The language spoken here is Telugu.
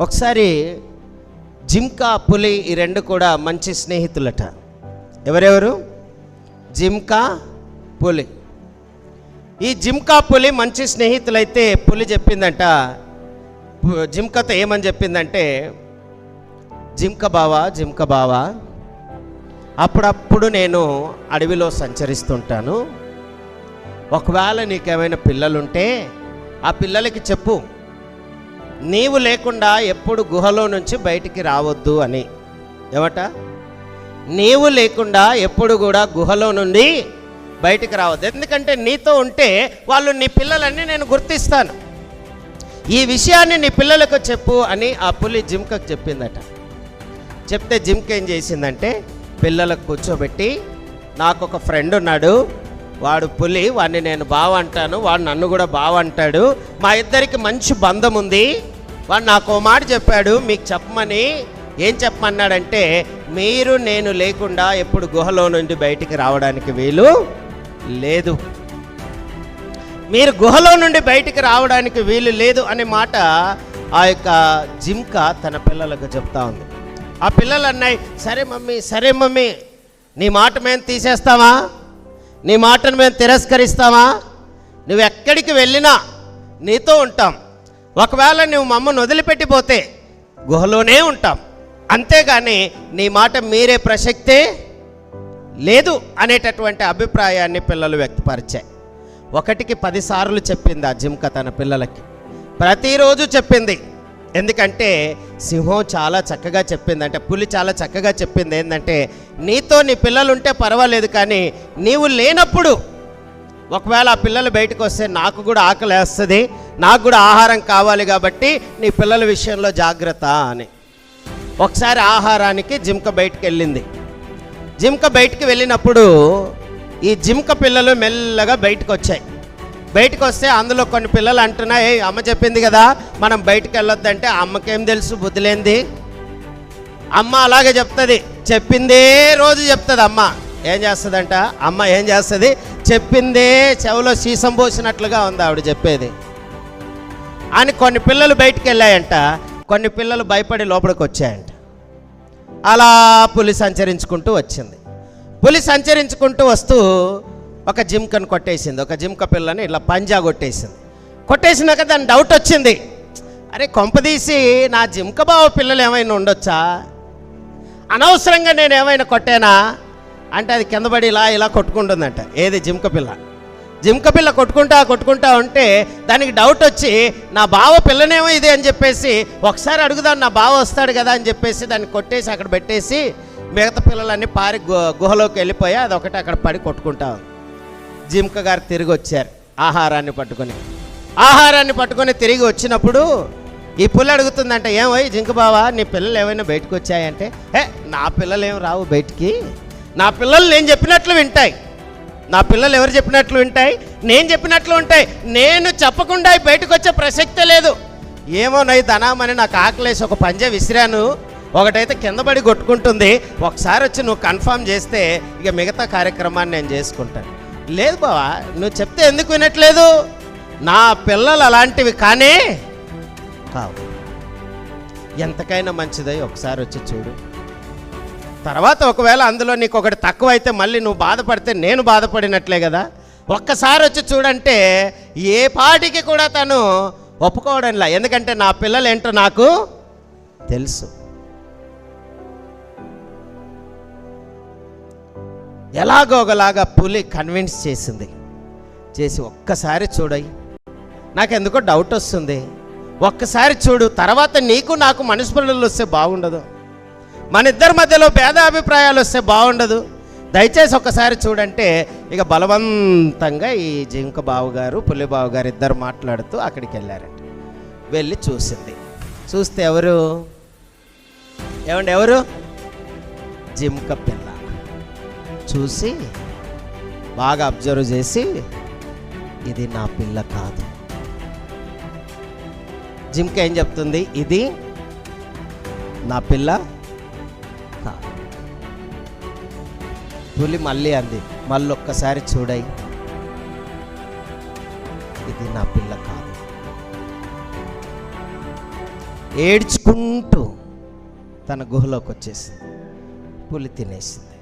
ఒకసారి జింకా పులి ఈ రెండు కూడా మంచి స్నేహితులట. ఎవరెవరు? జింకా పులి. ఈ జింకా పులి మంచి స్నేహితులైతే పులి చెప్పిందంట. జింకతో ఏమని చెప్పిందంటే జింక బావా జింక బావా అప్పుడప్పుడు నేను అడవిలో సంచరిస్తుంటాను. ఒకవేళ నీకేమైనా పిల్లలుంటే ఆ పిల్లలకి చెప్పు. నీవు లేకుండా ఎప్పుడు గుహలో నుంచి బయటికి రావద్దు అని. ఏమట? నీవు లేకుండా ఎప్పుడు కూడా గుహలో నుండి బయటికి రావద్దు. ఎందుకంటే నీతో ఉంటే వాళ్ళు నీ పిల్లలన్నీ నేను గుర్తిస్తాను. ఈ విషయాన్ని నీ పిల్లలకు చెప్పు అని ఆ పులి జిమ్కకు చెప్పిందట. చెప్తే జిమ్క్ ఏం చేసిందంటే పిల్లలకు కూర్చోబెట్టి నాకు ఒక ఫ్రెండ్ ఉన్నాడు. వాడు పులి వాడిని నేను బావ అంటాను. వాడు నన్ను కూడా బావ అంటాడు. మా ఇద్దరికి మంచి బంధం ఉంది వాడు నాకు మాట చెప్పాడు మీకు చెప్పమని. ఏం చెప్పమన్నాడంటే మీరు నేను లేకుండా ఎప్పుడు గుహలో నుండి బయటికి రావడానికి వీలు లేదు. మీరు గుహలో నుండి బయటికి రావడానికి వీలు లేదు అనే మాట ఆ యొక్క జింక తన పిల్లలకు చెప్తా ఉంది. ఆ పిల్లలు అన్నాయి సరే మమ్మీ సరే మమ్మీ నీ మాట మేము తీసేస్తావా నీ మాటను మేము తిరస్కరిస్తావా నువ్వు ఎక్కడికి వెళ్ళినా నీతో ఉంటాం. ఒకవేళ నువ్వు మమ్మల్ని వదిలిపెట్టిపోతే గుహలోనే ఉంటాం. అంతేగాని నీ మాట మీరే ప్రసక్తే లేదు అనేటటువంటి అభిప్రాయాన్ని పిల్లలు వ్యక్తపరిచాయి ఒకటికి పదిసార్లు చెప్పింది ఆ జింక తన పిల్లలకి. ప్రతిరోజు చెప్పింది. ఎందుకంటే సింహం చాలా చక్కగా చెప్పింది అంటే పులి చాలా చక్కగా చెప్పింది ఏంటంటే నీతో నీ పిల్లలు ఉంటే పర్వాలేదు కానీ నీవు లేనప్పుడు ఒకవేళ ఆ పిల్లలు బయటకు వస్తే నాకు కూడా ఆకలి వేస్తుంది నాకు కూడా ఆహారం కావాలి కాబట్టి నీ పిల్లల విషయంలో జాగ్రత్త అని. ఒకసారి ఆహారానికి జింక బయటికి వెళ్ళింది. జింక బయటికి వెళ్ళినప్పుడు ఈ జింక పిల్లలు మెల్లగా బయటకు వచ్చాయి. బయటకు వస్తే అందులో కొన్ని పిల్లలు అంటున్నాయి అమ్మ చెప్పింది కదా మనం బయటికి వెళ్ళొద్దంటే అమ్మకేం తెలుసు బుద్ధిలేంది? అమ్మ అలాగే చెప్తుంది చెప్పిందే రోజు చెప్తుంది అమ్మ. ఏం చేస్తుందంట? అమ్మ ఏం చేస్తుంది? చెప్పిందే చెవిలో సీసం పోసినట్లుగా ఉంది ఆవిడ చెప్పేది. అని కొన్ని పిల్లలు బయటికి వెళ్ళాయంట. కొన్ని పిల్లలు భయపడి లోపలికి వచ్చాయంట. అలా పులి సంచరించుకుంటూ వచ్చింది. పులి సంచరించుకుంటూ వస్తూ ఒక జింకను కొట్టేసింది. ఒక జింక పిల్లని ఇట్లా పంజా కొట్టేసింది. కొట్టేసినాక దాని డౌట్ వచ్చింది. అరే కొంపదీసి నా జింక బావ పిల్లలు ఏమైనా ఉండొచ్చా? అనవసరంగా నేను ఏమైనా కొట్టానా? అంటే అది కింద పడి ఇలా ఇలా కొట్టుకుంటుందంట. ఏది జింక పిల్ల? జింక పిల్ల కొట్టుకుంటా కొట్టుకుంటా ఉంటే దానికి డౌట్ వచ్చి నా బావ పిల్లనేమో ఇది అని చెప్పేసి ఒకసారి అడుగుదాం నా బావ వస్తాడు కదా అని చెప్పేసి దాన్ని కొట్టేసి అక్కడ పెట్టేసి మిగతా పిల్లలన్నీ పారి గుహలోకి వెళ్ళిపోయి అది ఒకటి అక్కడ పడి కొట్టుకుంటా జింక గారు తిరిగి వచ్చారు ఆహారాన్ని పట్టుకొని. ఆహారాన్ని పట్టుకొని తిరిగి వచ్చినప్పుడు ఈ పుల్ల అడుగుతుందంట ఏమోయ్ జింక బావా నీ పిల్లలు ఏమైనా బయటకు వచ్చాయంటే? ఏ నా పిల్లలు ఏం రావు బయటికి. నా పిల్లలు నేను చెప్పినట్లు వింటాయి. నా పిల్లలు ఎవరు చెప్పినట్లు ఉంటాయి? నేను చెప్పినట్లు ఉంటాయి. నేను చెప్పకుండా బయటకు వచ్చే ప్రసక్తే లేదు. ఏమో నై ధనామని నాకు ఆకలేసి ఒక పంజ విసిరాను. ఒకటైతే కింద పడి కొట్టుకుంటుంది. ఒకసారి వచ్చి నువ్వు కన్ఫర్మ్ చేస్తే ఇక మిగతా కార్యక్రమాన్ని నేను చేసుకుంటాను. లేదు బావా నువ్వు చెప్తే ఎందుకు వినట్లేదు? నా పిల్లలు అలాంటివి కానే కావు. ఎంతకైనా మంచిదై ఒకసారి వచ్చి చూడు. తర్వాత ఒకవేళ అందులో నీకు ఒకటి తక్కువ అయితే మళ్ళీ నువ్వు బాధపడితే నేను బాధపడినట్లే కదా. ఒక్కసారి వచ్చి చూడంటే ఏ పాటికి కూడా తను ఒప్పుకోవడంలా ఎందుకంటే నా పిల్లలు ఏంటో నాకు తెలుసు. ఎలాగో ఒకలాగా పులి కన్విన్స్ చేసింది. చేసి ఒక్కసారి చూడయి. నాకెందుకో డౌట్ వస్తుంది. ఒక్కసారి చూడు తర్వాత నీకు నాకు మనస్పర్ధలు వస్తే బాగుండదు. మన ఇద్దరి మధ్యలో భేదాభిప్రాయాలు వస్తే బాగుండదు. దయచేసి ఒక్కసారి చూడంటే ఇక బలవంతంగా ఈ జింక బావు గారు పులి గారు ఇద్దరు మాట్లాడుతూ అక్కడికి వెళ్ళారంట. వెళ్ళి చూసింది. చూస్తే ఎవరు? ఏమండి ఎవరు? జింక పిల్ల. చూసి బాగా అబ్జర్వ్ చేసి ఇది నా పిల్ల కాదు. జిమ్కి ఏం చెప్తుంది? ఇది నా పిల్ల పులి మళ్ళీ అంది మళ్ళీ ఒక్కసారి ఇది నా పిల్ల కాదు. ఏడ్చుకుంటూ తన గుహలోకి వచ్చేసింది పులి తినేసింది.